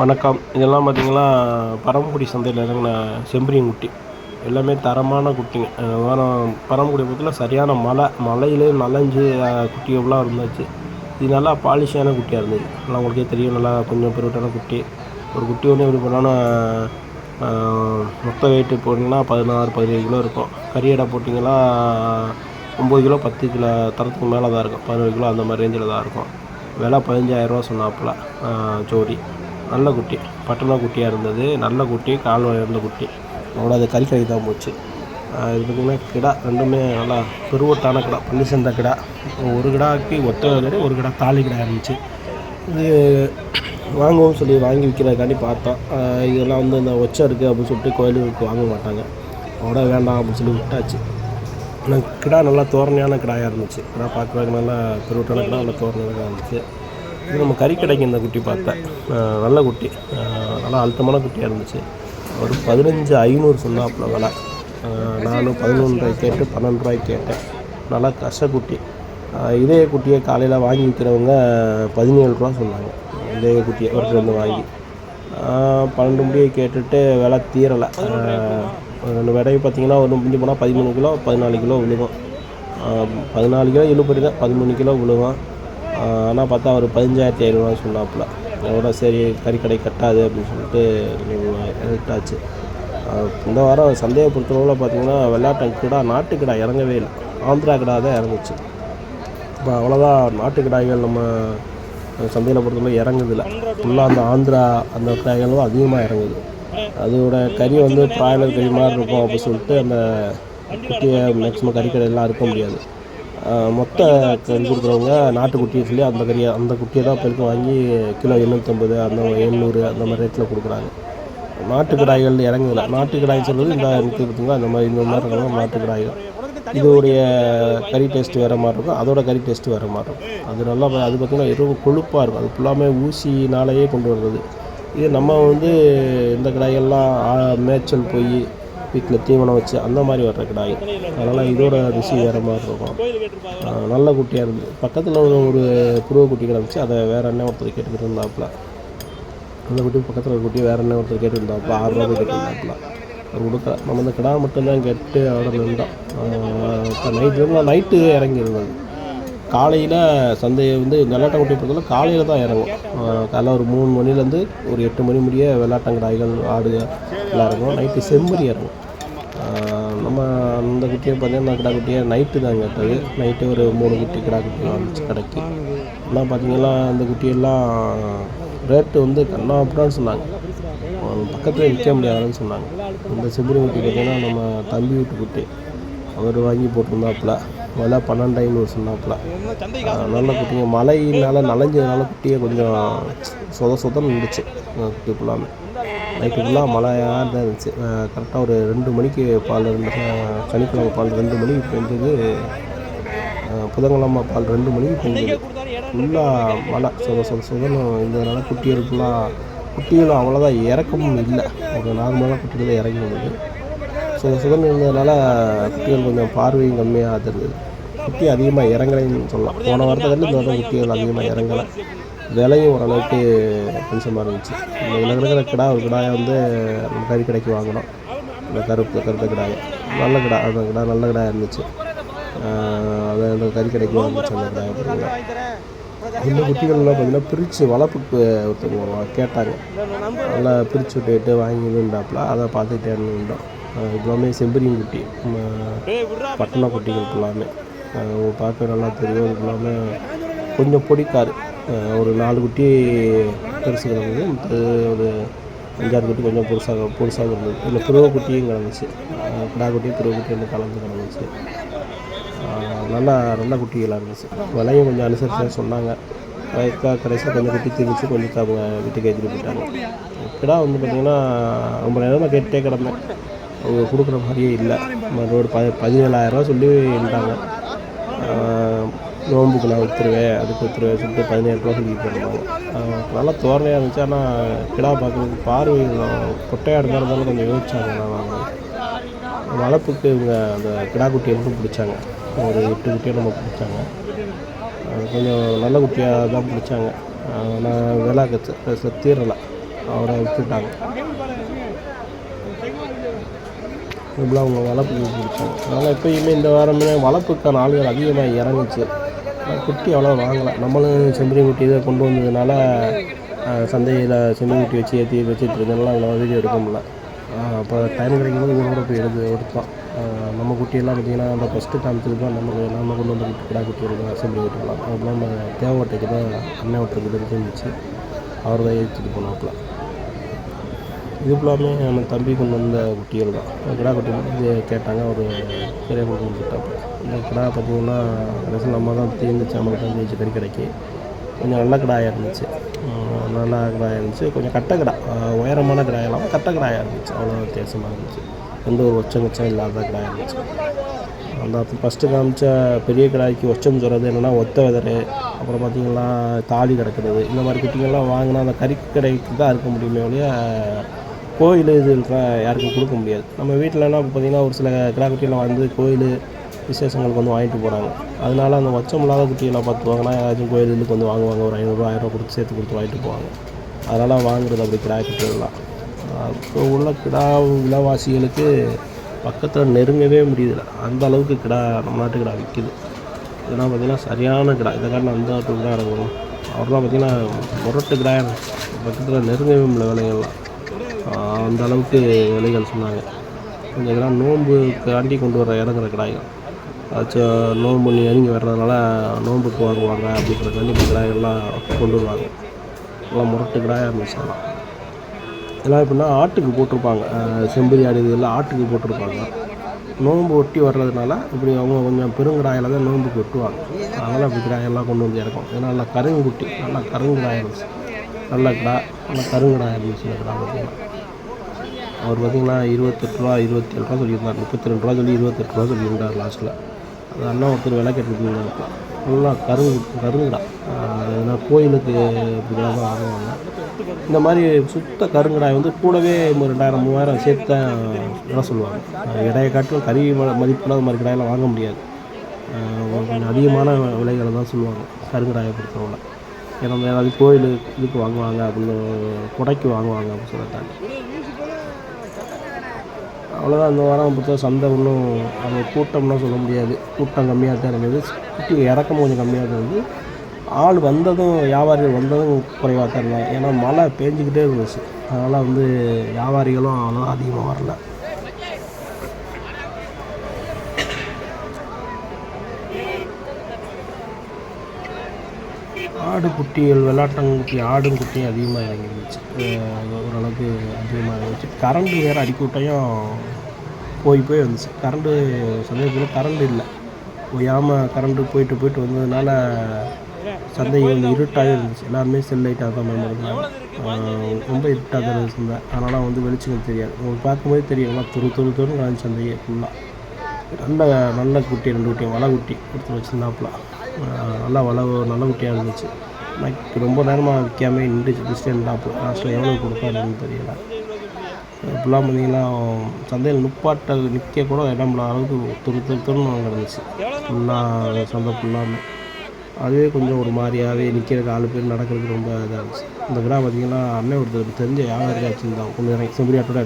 வணக்கம். இதெல்லாம் பார்த்தீங்கன்னா பரமக்குடி சந்தையில் இறங்கின செம்பரியும் குட்டி எல்லாமே தரமான குட்டிங்க. வாரம் பரமக்குடி பக்கத்தில் சரியான மலை மலையிலே நலஞ்சு குட்டி எவ்வளோ இருந்துச்சு. இது நல்லா பாலிஷான குட்டியாக இருந்தது. நல்லா உங்களுக்கே தெரியும். நல்லா கொஞ்சம் பெருவிட்டான குட்டி. ஒரு குட்டி ஒன்று எப்படி பண்ணாலும் மொத்த வெயிட்டு போட்டிங்கன்னா பதினாறு பதினேழு கிலோ இருக்கும். கரியடை போட்டிங்கன்னா ஒம்பது கிலோ பத்து கிலோ தரத்துக்கு மேலே தான் இருக்கும். பதினேழு கிலோ அந்த மாதிரி ரேஞ்சில் தான் இருக்கும். விலை பதினஞ்சாயிரரூவா சொன்னாப்புல ஜோடி. நல்ல குட்டி பட்டண குட்டியாக இருந்தது. நல்ல குட்டி கால் இருந்த குட்டி. அதோட அது கறிக்கறி தான் போச்சு. ஆஹ் இது பார்த்திங்கன்னா கிடா ரெண்டுமே நல்லா பெருவட்டான கிடா பள்ளி சேர்ந்த கிடா. ஒரு கிடாக்கு ஒத்த ஒரு கிடா தாலி கிடா இருந்துச்சு. இது வாங்குவோம் சொல்லி வாங்கி விற்கிறதுக்காண்டி பார்த்தோம். இதெல்லாம் வந்து இந்த ஒச்சை இருக்குது அப்படின்னு சொல்லிட்டு கோயிலுக்கு வாங்க மாட்டாங்க. அதோட வேண்டாம் அப்படின்னு சொல்லி விட்டாச்சு. ஆனால் கிடா நல்லா தோரணையான கிடாயாக இருந்துச்சு. கிடா பார்க்குறதுக்கு நல்லா பெருவட்டான கிடா நல்லா தோரணையாக இருந்துச்சு. இது நம்ம கறி கடைக்கு இந்த குட்டி பார்த்தேன். நல்ல குட்டி. நல்லா அழுத்தமான குட்டியாக இருந்துச்சு. ஒரு பதினஞ்சு ஐநூறு சொன்னாப்புல விலை. நானும் பதினொன்று கேட்டு பன்னெண்டு ரூபாய்க்கு கேட்டேன். நல்லா கசக்குட்டி இதே குட்டியை காலையில் வாங்கி விற்கிறவங்க பதினேழு ரூபா சொன்னாங்க. இதே குட்டியை ஒருத்தர் வந்து வாங்கி. பன்னெண்டு முடியை கேட்டுட்டு விலை தீரலை. ரெண்டு விடையை பார்த்தீங்கன்னா ஒரு முடிஞ்சு போனால் பதிமூணு கிலோ பதினாலு கிலோ விழுகும். பதினாலு கிலோ இழுபறி தான். பதிமூணு கிலோ விழுகும். ஆனால் பார்த்தா அவர் பதினஞ்சாயிரத்தி ஐநூறுவா சொன்னாப்புல. அதோட சரி கறிக்கடை கட்டாது அப்படின்னு சொல்லிட்டு விட்டாச்சு. இந்த வாரம் சந்தையை பொறுத்தளவில் பார்த்தீங்கன்னா வெள்ளாட்டு கிடா நாட்டு கிடா இறங்கவே இல்லை. ஆந்திரா கிடா தான் இறங்குச்சு. இப்போ அவ்வளோதான் நாட்டு கிடாய்கள் நம்ம சந்தையில் பொறுத்தவரை இறங்குதில்ல ஃபுல்லாக அந்த ஆந்திரா அந்த கிடாய்களும் அதிகமாக இறங்குது. அதோட கறி வந்து ப்ராய்லர் கறி மாதிரி இருக்கும் அப்படி சொல்லிட்டு அந்த குட்டியை மேக்ஸிமம் கறிக்கடையெல்லாம் இருக்க முடியாது. மொத்த கறி கொடுக்குறவங்க நாட்டுக்குட்டியை சொல்லி அந்த கறியை அந்த குட்டியை தான் பெருக்க வாங்கி கிலோ எண்ணூற்றம்பது அந்த எண்ணூறு அந்த மாதிரி ரேட்டில் கொடுக்குறாங்க. நாட்டு கிடாய்கள் இறங்குதில்ல. நாட்டு கிடாய் சொல்றது இந்த இருக்குது பார்த்தீங்களா அந்த மாதிரி இந்த மாதிரி இருக்கிறவங்க நாட்டு கிடாய்கள் இதோடைய கறி டேஸ்ட்டு வேறு மாதிரி இருக்கும். அதோட கறி டேஸ்ட் வேறு மாதிரி இருக்கும். அது நல்லா அது பார்த்திங்கன்னா எதுவும் கொழுப்பாக இருக்கும். அது ஃபுல்லாமே ஊசினாலேயே கொண்டு வர்றது. இது நம்ம வந்து இந்த கடாய்கள்லாம் மேய்ச்சல் போய் வீட்டில் தீவனம் வச்சு அந்த மாதிரி வர்ற கிடாய். அதனால் இதோட ருசி வேறு மாதிரி இருக்கும். நல்ல குட்டியாக இருந்தது பக்கத்தில் ஒரு புருவ குட்டி கிடந்துச்சு. அதை வேறு என்ன ஒருத்தர் கேட்டுக்கிட்டு இருந்தாப்புல அந்த குட்டி பக்கத்தில் ஒரு குட்டி வேறு என்ன ஒருத்தர் கேட்டுருந்தாப்புல ஆறு ரூபா கேட்டுருந்தாப்புல அது கொடுக்கல. நம்ம இந்த கிடா மட்டும்தான் கேட்டு ஆர்டர் நின்றோம். இப்போ நைட்டு நைட்டு இறங்கி இருந்தது காலையில் சந்தையை வந்து வெள்ளாட்டங்குட்டி பொறுத்தவரை காலையில் தான் இறங்கும். காலைல ஒரு மூணு மணிலேருந்து ஒரு எட்டு மணி முடிய வெள்ளாட்டங்கடாய்கள் ஆடு எல்லாம் இறங்கும். நைட்டு செம்மறி இறங்கும். நம்ம அந்த குட்டியை பார்த்தீங்கன்னா கிடா குட்டியை நைட்டு தான் கேட்டது நைட்டு ஒரு மூணு குட்டி கிடா குட்டி வந்துச்சு கடைக்கு. ஆனால் பார்த்தீங்கன்னா அந்த குட்டியெல்லாம் ரேட்டு வந்து கண்ணா அப்படின்னு சொன்னாங்க. பக்கத்தில் விற்க முடியாதுன்னு சொன்னாங்க. இந்த செம்மறி குட்டி பார்த்தீங்கன்னா நம்ம தம்பி வீட்டு குட்டி. அவர் வாங்கி போட்டிருந்தாப்புல. விலை பன்னெண்டு ஐநூறு சொன்னாப்புல. நல்ல குட்டிங்க. மழையினால நனைஞ்சதுனால குட்டியை கொஞ்சம் சொத சொதன்னு இருந்துச்சு குட்டி ஃபுல்லாமே நைட்டு ஃபுல்லாக மழையாக தான் இருந்துச்சு. கரெக்டாக ஒரு ரெண்டு மணிக்கு பால் ரெண்டு சனிக்கிழமை பால் ரெண்டு மணிக்கு பெஞ்சது. புதன்கிழமை பால் ரெண்டு மணிக்கு பெஞ்சது. ஃபுல்லாக மழை. சொத சொத சொதன்னு இருந்ததுனால குட்டிகள் ஃபுல்லாக குட்டிகளும் அவ்வளோதான் இறக்கமும் இல்லை. ஒரு நார்மலான குட்டிகள் இறங்கி வந்தது. ஸோ சுதன் இருந்ததுனால குட்டிகள் கொஞ்சம் பார்வையும் கம்மியாக இருந்தது குட்டி அதிகமாக இறங்கலைன்னு சொல்லலாம். போன வாரத்தை இந்த வாரம் குட்டிகள் அதிகமாக இறங்கலை. விலையும் ஓரளவுக்கு கொஞ்சமாக இருந்துச்சு. இந்த இதில் இருக்கிற கிடா ஒரு கிடாயை வந்து நம்ம கறி கடைக்கு வாங்கினோம். இந்த கருப்பு கருத்த கிடாயை. நல்ல கிடா அந்த கிடா நல்ல கிடாயாக இருந்துச்சு. அது அந்த கறி கடைக்கு வந்துச்சு அந்த கிடாயை பார்த்தீங்கன்னா இந்த குட்டிகள்லாம் பார்த்தீங்கன்னா பிரித்து வளர்ப்புக்கு ஒருத்தவங்க கேட்டாங்க. நல்லா பிரித்து விட்டுட்டு வாங்கி இருந்தாப்புல அதை பார்த்துக்கிட்டே இருந்தோம் எல்லாமே செம்பரியும் குட்டி பட்டண குட்டிகள் அஹ் பார்க்க நல்லா தெரியும். இது எல்லாமே கொஞ்சம் பொடிக்காரு. ஒரு நாலு குட்டி பெருசு கிடந்தது ஒரு அஞ்சாறு குட்டி கொஞ்சம் பெருசாக பெருசாக இருந்தது. இல்லை பிறவ குட்டியும் கிடந்துச்சு கிடா குட்டி பிறவ குட்டி வந்து கலந்து கிடந்துச்சு நல்லா நல்ல குட்டிகளாக இருந்துச்சு. விலையும் கொஞ்சம் அனுசரிச்சு சொன்னாங்க. க கடைசியில் கொஞ்சம் குட்டி தீர்ந்துச்சு கொஞ்சம் அவங்க வீட்டுக்கு ஏற்றிட்டு போயிட்டாங்க. கிடா வந்து பார்த்திங்கன்னா ரொம்ப நேரம் நான் கேட்டே கிடந்தேன். அவங்க கொடுக்குற மாதிரியே இல்லை. ரோடு ப பதினேழாயிரரூவா சொல்லி இருந்தாங்க. நோம்புக்கு நான் விற்றுருவேன் அதுக்கு விற்றுருவேன் சொல்லிட்டு பதினேழு ரூபா சொல்லிட்டு நல்லா தோரணையாக இருந்துச்சு. ஆனால் கிடா பார்க்குறதுக்கு பார்வை கொட்டையாக இருந்தாலும் கொஞ்சம் யோசிச்சாங்க நான் வளர்ப்புக்கு இவங்க அந்த கிடா குட்டியை மட்டும் பிடிச்சாங்க. ஒரு எட்டு குட்டியை நம்ம பிடிச்சாங்க. கொஞ்சம் நல்ல குட்டியாக தான் பிடிச்சாங்க. ஆனால் விலை தீரலை அவரை விட்டுட்டாங்க இப்படிலாம் அவங்க வளர்ப்பு பிடிச்சோம் அதனால் எப்பயுமே இந்த வாரமே வளர்ப்புக்கான ஆளுகள் அதிகமாக இறங்குச்சு. குட்டி அவ்வளோ வாங்கலை. நம்மளும் செம்பரி குட்டி இதை கொண்டு வந்ததுனால சந்தையில் செம்பரி குட்டி வச்சு ஏற்றி வச்சுட்டு இருந்ததுனால அவ்வளோ வீடியோ எடுக்க முடியல. அப்போ டைம் கிடைக்கும்போது ஊரோட போய் எடுத்து எடுத்தோம். நம்ம குட்டியெல்லாம் பார்த்திங்கன்னா அந்த ஃபஸ்ட்டு காமிச்சது தான் நமக்கு நம்ம கொண்டு வந்த குட்டி கிடா குட்டி இருக்கும் அசம்பிளி குட்டிலாம் அப்புறம் நம்ம தேவகோட்டைக்கு தான் அண்ணன் விட்டுருக்கு இருந்துச்சு அவர் தான் ஏற்றிட்டு போனாப்புல. இது ஃபுல்லாமே நம்ம தம்பி கொண்டு வந்த குட்டிகள் தான். கிடா குட்டி கேட்டாங்க ஒரு பெரிய கொண்டு வந்துட்டாப்புல இந்த கிடா பார்த்தீங்கன்னா கடைசியில் நம்ம தான் தீர்ந்துச்சு நம்மளுக்கு தான் ஜெயிச்சு கறி கிடைக்கி. கொஞ்சம் நல்ல கிடாயாக இருந்துச்சு. நல்ல கிடாயாக இருந்துச்சு. கொஞ்சம் கட்டை கிடா. உயரமான கிடாய் இல்லாமல் கட்டை கிடாயாக இருந்துச்சு. அவ்வளோ வித்தியாசமாக இருந்துச்சு. எந்த ஒரு ஒச்சம் கச்சம் இல்லாத கிடாயாக இருந்துச்சு. அந்த ஃபஸ்ட்டு காமிச்ச பெரிய கிடாய்க்கு ஒச்சம் சொல்கிறது என்னென்னா ஒத்த வெதரு. அப்புறம் பார்த்திங்கன்னா தாலி கிடக்கிறது இந்த மாதிரி குட்டிங்கள்லாம் வாங்கினா அந்த கறி கடைக்கு தான் இருக்க முடியுமே ஒழிய கோயில் இதுக்கெலாம் யாருக்கும் கொடுக்க முடியாது. நம்ம வீட்டிலலாம் பார்த்திங்கன்னா ஒரு சில கிடா வந்து கோயில் விசேஷங்களுக்கு வந்து வாங்கிட்டு போகிறாங்க அதனால அந்த வச்சம் இல்லாத குட்டியெல்லாம் பார்த்து வாங்கினா யாராச்சும் கோயிலுக்கு வந்து வாங்குவாங்க. ஒரு ஐநூறுரூவா ஆயிரரூவா கொடுத்து சேர்த்து கொடுத்து வாங்கிட்டு போவாங்க. அதனால் வாங்குறது அப்படி கிடா குட்டிகள்லாம் இப்போ உள்ள கிடா விலைவாசிகளுக்கு பக்கத்தில் நெருங்கவே முடியல. அந்த அளவுக்கு கிடா நம்ம நாட்டு கிடா விற்கிது இதெல்லாம் பார்த்திங்கன்னா சரியான கிடா. இதை காரணம் அந்த நாட்டு கிடா இருக்கும் அவர்லாம் பார்த்திங்கன்னா முரட்டு கிடா பக்கத்தில் நெருங்கவே முடியல விலைகள்லாம். அந்த அளவுக்கு விலைகள் சொன்னாங்க. கொஞ்சம் இதெல்லாம் நோன்புக்காண்டி கொண்டு வர இறங்குற கிடாய்கள். அதாச்சும் நோன்பு நெருங்கி வர்றதுனால நோன்புக்கு வாங்குவாங்க அப்படிங்கிறக்காண்டி இந்த கிடாய்கள்லாம் கொண்டு வருவாங்க. எல்லாம் முரட்டு கடாயாக இருந்துச்சுலாம் எல்லாம் எப்படின்னா ஆட்டுக்கு போட்டிருப்பாங்க. செம்பரி ஆடு இதெல்லாம் ஆட்டுக்கு போட்டிருப்பாங்க. நோன்பு ஒட்டி வர்றதுனால இப்படி அவங்க கொஞ்சம் பெருங்கடாயில் தான் நோன்புக்கு வெட்டுவாங்க அதனால் அப்படி கிடாயெல்லாம் கொண்டு வந்து இறக்கும். ஏன்னா நல்லா கருங்குட்டி நல்லா கருங்கிடாய் இருந்துச்சு. நல்ல கிடா நல்லா கருங்கிடாய் இருந்துச்சு இந்த கிடா பார்த்தீங்கன்னா அவர் பார்த்தீங்கன்னா இருபத்தெட்டு ரூபா இருபத்தேழு ரூபா சொல்லியிருந்தார். முப்பத்தி ரெண்டு ரூபா சொல்லி இருபத்தெட்டு ரூபா சொல்லியிருந்தார் லாஸ்ட்டில் அது அண்ணா ஒருத்தர் விலை கேட்டுருந்தாங்க நல்லா கருங்கு கருங்கடா. ஏன்னா கோயிலுக்கு இப்படிலாம் தான் வாங்குவாங்க இந்த மாதிரி சுத்த கருங்கடாய் வந்து கூடவே ஒரு ரெண்டாயிரம் மூவாயிரம் சேர்த்து தான் விலை சொல்லுவாங்க இடையை காட்டிலும் கறி ம- மதிப்புல மாதிரி கடாயெல்லாம் வாங்க முடியாது. கொஞ்சம் அதிகமான விலைகளை தான் சொல்லுவாங்க கருங்கடாயை பொறுத்தவரை. ஏன்னா நம்ம ஏதாவது கோயில் இதுக்கு வாங்குவாங்க அப்படின்னு கொடைக்கு வாங்குவாங்க அப்படின்னு சொல்லிட்டாங்க. அவ்வளோதான் அந்த வாரம் பொறுத்த சந்தை ஒன்றும் அந்த கூட்டம்லாம் சொல்ல முடியாது. கூட்டம் கம்மியாக தான் இருந்தது. குட்டி இறக்கம் கொஞ்சம் கம்மியாக தான் இருந்தது. ஆள் வந்ததும் வியாபாரிகள் வந்ததும் குறைவாக தான் இருந்தாங்க. ஏன்னா மழை பேஞ்சிக்கிட்டே இருந்துச்சு. அதனால் வந்து வியாபாரிகளும் அவ்வளோதான் அதிகமாக வரல. ஆடு குட்டிகள் வெள்ளாட்டங்குட்டி ஆடும் குட்டியும் அதிகமாக இறங்கிருந்துச்சு ஓரளவுக்கு அதிகமாக இருந்துச்சு கரண்ட்டு வேறு அடிக்கூட்டையும் போய் போய் வந்துச்சு. கரண்ட்டு சந்தேகத்தில் கரண்ட் இல்லை. ஓயாமல் கரண்ட்டு போயிட்டு போயிட்டு வந்ததுனால சந்தை வந்து இருந்துச்சு. எல்லாருமே செல் லைட்டாக தான் பயன்படுத்தினாங்க ரொம்ப இருட்டாக தான் இருந்துச்சு அதனால் வந்து வெளிச்சம் தெரியாது. உங்களுக்கு பார்க்கும்போது தெரியும். எல்லாம் துரு துரு துருன்னு காஞ்சி சந்தையே ஃபுல்லாக நல்ல நல்ல குட்டி ரெண்டு குட்டி வலை குட்டி கொடுத்து வச்சுருந்தாப்புல. நல்லா வள நல்ல குட்டியாக இருந்துச்சு. ஆனால் ரொம்ப நேரமாக விற்காம நின்றுச்சு டிஸ்டன் இருந்தாப்புல லாஸ்ட்டில் எவ்வளோ கொடுப்பாருன்னு தெரியல. இப்படிலாம் பார்த்தீங்கன்னா சந்தையில் நிப்பாட்ட நிற்க கூட இடம் இல்லாத அளவுக்கு துரு துரு துருன்னு கிடந்துச்சு ஃபுல்லாக சந்தை ஃபுல்லாமே. அதுவே கொஞ்சம் ஒரு மாதிரியாகவே நிற்கிறதுக்கு ஆளு பேர் நடக்கிறதுக்கு ரொம்ப இதாக இருந்துச்சு. இந்த கிடா பார்த்தீங்கன்னா அண்ணன் ஒருத்தர் தெரிஞ்ச வியாபாரியாக தான் கொஞ்சம் செம்பரி ஆட்டோட